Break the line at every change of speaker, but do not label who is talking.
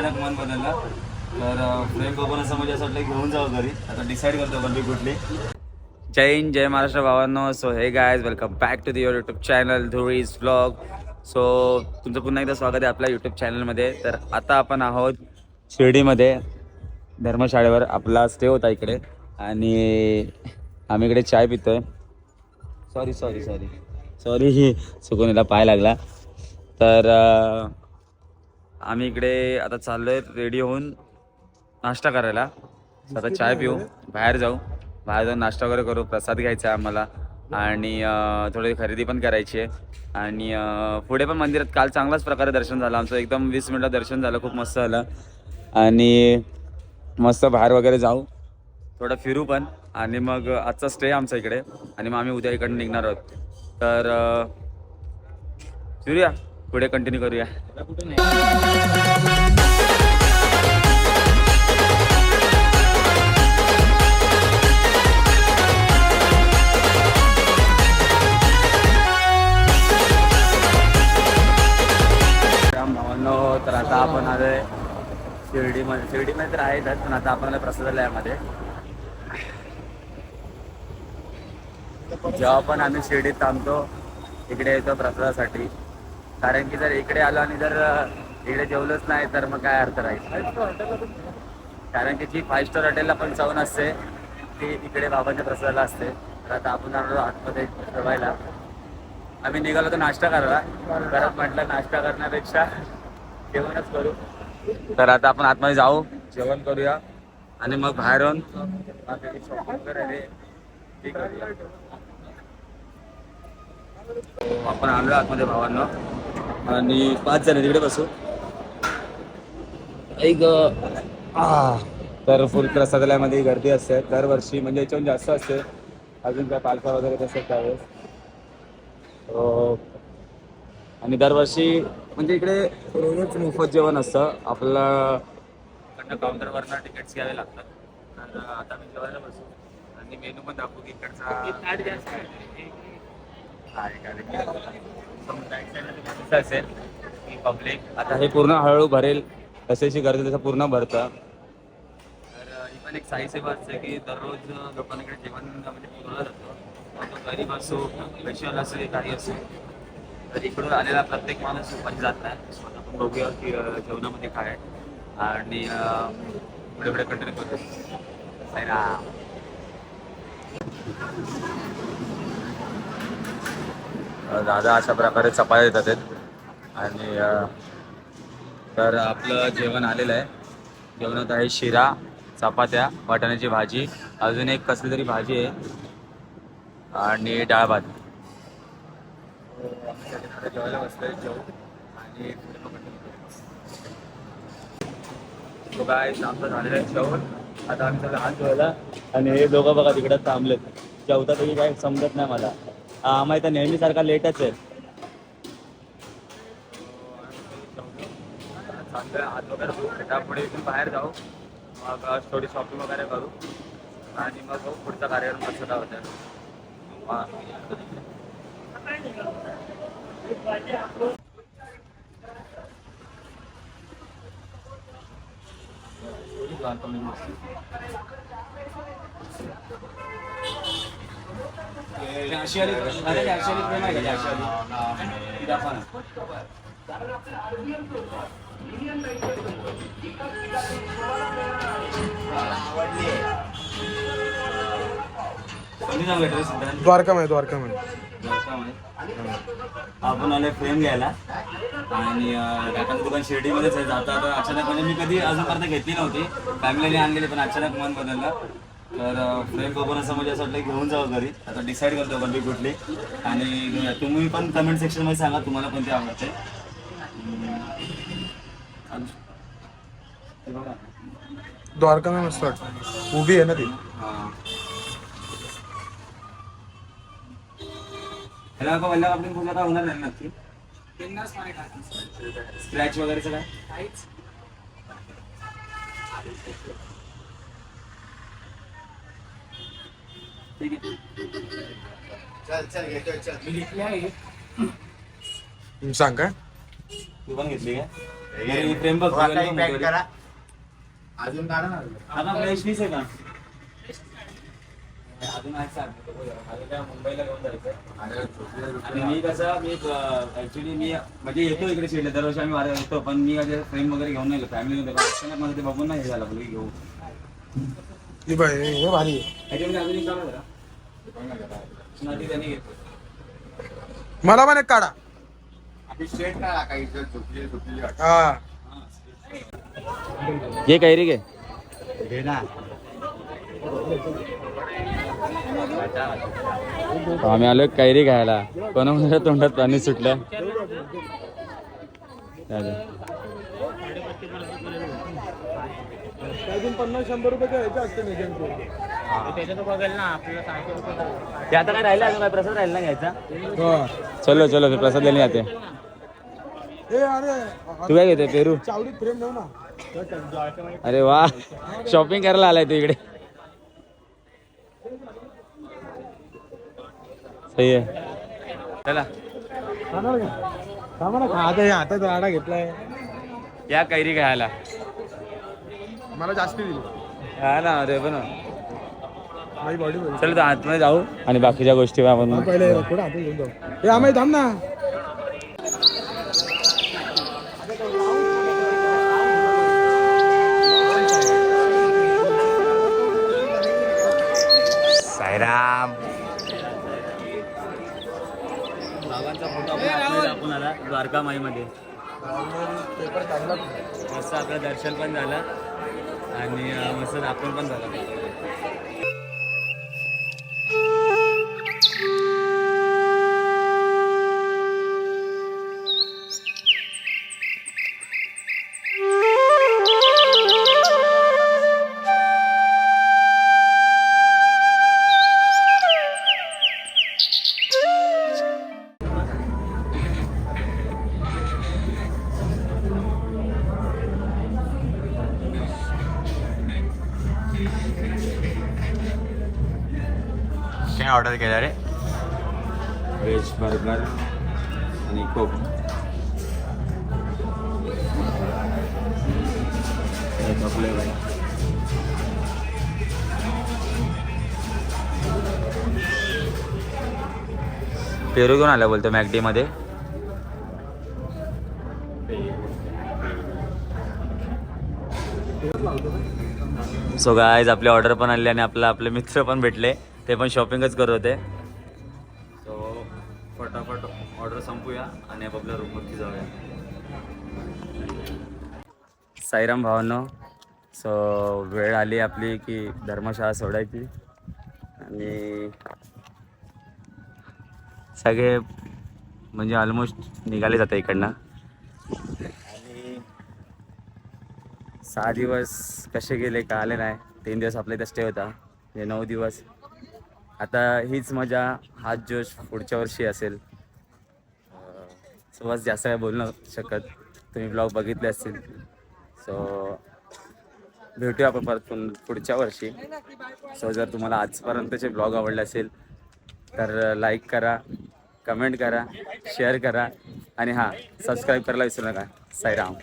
अचानक मन बदललं. तर फ्रेम बघून असं म्हणजे असं वाटलं की घेऊन जाऊ घरी. आता डिसाईड करतो मी कुठली. जय हिंद जय महाराष्ट्र भावांनो so hey guys welcome back to the your YouTube channel धुळीज blog so तुमचं पुन्हा एकदा स्वागत आहे आपल्या यूट्यूब चॅनलमध्ये तर आता आपण आहोत शिर्डीमध्ये. धर्मशाळेवर आपला स्टे होता इकडे. आणि आम्ही इकडे चाय पितोय. सॉरी सॉरी सॉरी सॉरी ही चुकून याला पाय लागला. तर आम्ही इकडे आता चाललोय रेडी होऊन नाश्ता करायला. आता चाय पिऊ बाहेर जाऊ. बाहेर जाऊन नाश्ता वगैरे करू प्रसाद घ्यायचा आहे आम्हाला. आणि थोडी खरेदी पण करायची आहे. आणि पुढे पण मंदिरात काल चांगलाच प्रकारे दर्शन झालं. आमचं एकदम वीस मिनटात दर्शन झालं खूप मस्त झालं. आणि मस्त बाहेर वगैरे जाऊ. थोडं फिरू पण. आणि मग आजचा स्टे आमचा इकडे. आणि मग आम्ही उद्या इकडे निघणार आहोत. तर फिरूया. पुढे कंटिन्यू करूया. तर आता आपण आलोय शिर्डीमध्ये. शिर्डीमध्ये तर आहेतच पण आता आपण प्रसादालयामध्ये. जेव्हा पण आम्ही शिर्डीत थांबतो इकडे येतो प्रसादासाठी. कारण की जर इकडे आलो आणि जर इकडे जेवलोच नाही तर मग काय अर्थ राहील? कारण की जी फाईव्ह स्टार हॉटेलला पण चव नसते ती इकडे बाबांच्या प्रसादाला असते. तर आता आपण आलो आतमध्ये जेवायला आम्ही निघालो तर नाश्ता करायला. घरात म्हटलं नाश्ता करण्यापेक्षा जेवणच करू. तर आता आपण आतमध्ये जाऊ जेवण करूया. आणि मग बाहेर येऊन आपण आलो आतमध्ये भावांना. आणि पाच जण तिकडे बसू. ऐक आ, तर फुल प्रसादालयामध्ये गर्दी असते. दरवर्षी म्हणजे याच्याहून जास्त असते. अजून काय पालखा वगैरे कसं त्यावेळेस. आणि दरवर्षी म्हणजे इकडे रोजच मोफत जेवण असतं. आपल्याला काउंटरवरनं तिकीट्स घ्यावे लागतात. तर आता मी जेवायला बसू. आणि मेनू पण दाखवू की इकडचा दिसत असेल की पब्लिक आता हे पूर्ण हळूहळू भरेल तसेची गर्दी तसं पूर्ण भरतं. तर ही पण एक साई सेवा असते की दररोज लोकांना इकडे जेवण म्हणजे पुरवलं जातं. तो गरीब असो स्पेशल असो काही असो तर इकडून आलेला प्रत्येक माणूस उपाशी जात नाही. स्वतः पण बघूया की जेवणामध्ये काय आहे. आणि पुढे पुढे कंटिन्यू करू साईराम. दादा अशा प्रकारे चपात्या देतात आहेत आणि तर आपलं जेवण आलेलं आहे. जेवणात आहे शिरा चपात्या वाटाण्याची भाजी अजून एक कसली तरी भाजी आहे. आणि डाळ भात. जेवायला जेवू आणि आमचं झालेलं आहे जेवण. आता आम्ही लहान आणि हे दोघं बघा तिकडे थांबलेत. जेवता तरी काय समजत नाही मला. आम्हा इथं नेहमीसारखा लेटच आहे. चांगलं हात वगैरे धुवू त्यापुढे इथून बाहेर जाऊ. मग थोडी शॉपिंग वगैरे करू. आणि मग पुढचा कार्यक्रम कसं काय होतं हा. कोणी नाव घेतलं सिद्धांत?
द्वारकामध्ये द्वारकामध्ये
आपण आले फ्रेम घ्यायला. आणि काकाचं दुकान शिर्डीमध्येच आहे. जाता आता अचानक म्हणजे मी कधी अजूनपर्यंत घेतली नव्हती. फॅमिलीने आणलेली पण अचानक मन बदललं. तर फ्रेम असं म्हणजे असं वाटलं की घेऊन जावं घरी आता डिसाईड करतो बंदी कुठली आणि. तुम्ही पण कमेंट सेक्शनमध्ये सांगा तुम्हाला कोणते आवडते. हे बघा.
द्वारकामध्ये मस्त वाटतं उभी आहे ना ती.
ह्याला का वल्ल्या आपण पूजा काय होणार नाही नक्की स्क्रॅच वगैरेचं काय ठीक आहे.
हम्म, सांग काय?
तू पण घेतली काय? बघ
पॅक. करा. अजून काढा ना.
आता फ्रेश पीस आहे का? अजून आहे सांग. अजून काय मुंबईला घेऊन जायचं आणि मी कसं मी ऍक्च्युली मी म्हणजे येतो इकडे शेडला दरवर्षी आम्ही वाऱ्या येतो पण मी फ्रेम वगैरे घेऊन नाही फॅमिली मध्ये मला ते बघून नाही हे झालं घेऊ
ही हे भारी आहे. मला पण एक काढा. हा.
ये कैरी घे.
घे ना.
आम्ही आलो कैरी खायला. कोणामध्ये तोंडात पाणी सुटलं? चालेल.
अजून पन्नास शंभर रुपये द्यायचे असते
ते आता काय राहिलं अजून? काय प्रसाद राहिला ना घ्यायचा?
हा
चलो चलो फिर प्रसाद लेने आते.
ए अरे
तू काय घेते पेरू?
चावडीत फ्रेम ठेव ना.
अरे वा शॉपिंग करायला आलाय तू इकडे. सही आहे. चला.
थांबा ना. आता हे हातात घेतलाय.
या कैरी खायला
मला जास्ती दिली.
हा ना अरे पण.
माझी बॉडी
चल तर आतमध्ये जाऊ आणि बाकीच्या गोष्टी आपण
पहिले घेऊन जाऊ. हे आम्ही थांब ना.
साईराम.
बाबांचा फोटो आपण दाखवून आला द्वारका माईमध्ये
पेपर काढला
मस्त आपलं दर्शन पण झालं. आणि मस्त दाखवून पण झाला.
ऑर्डर केलं रे.
व्हेज बर्गर आणि कोक पेरू घेऊन आला बोलतो मॅकडी मध्ये. सो गायज आपली ऑर्डर पण आली आणि आपला आपले मित्र पण भेटले. ते पण शॉपिंगच करत होते. सो फटाफट ऑर्डर संपूया आणि आपापल्या रूमवरती जाऊया. साईराम भावांनो सो वेळ आली आपली की धर्मशाळा सोडायची. आणि सगळे म्हणजे ऑलमोस्ट निघाले जाते इकडनं. आणि सहा दिवस कसे गेले का आले नाही. तीन दिवस आपल्या इथं स्टे होता. म्हणजे नऊ दिवस आता हीच मजा हाच जोश पुढच्या वर्षी असेल. सो बस जास्त काय बोलू शकत. तुम्ही ब्लॉग बघितले असतील. सो भेटूया आपण परत पुढच्या वर्षी. सो जर तुम्हाला आजपर्यंतचे ब्लॉग आवडले असेल तर लाईक करा कमेंट करा शेअर करा. आणि हां सबस्क्राईब करायला विसरू नका. साईराम.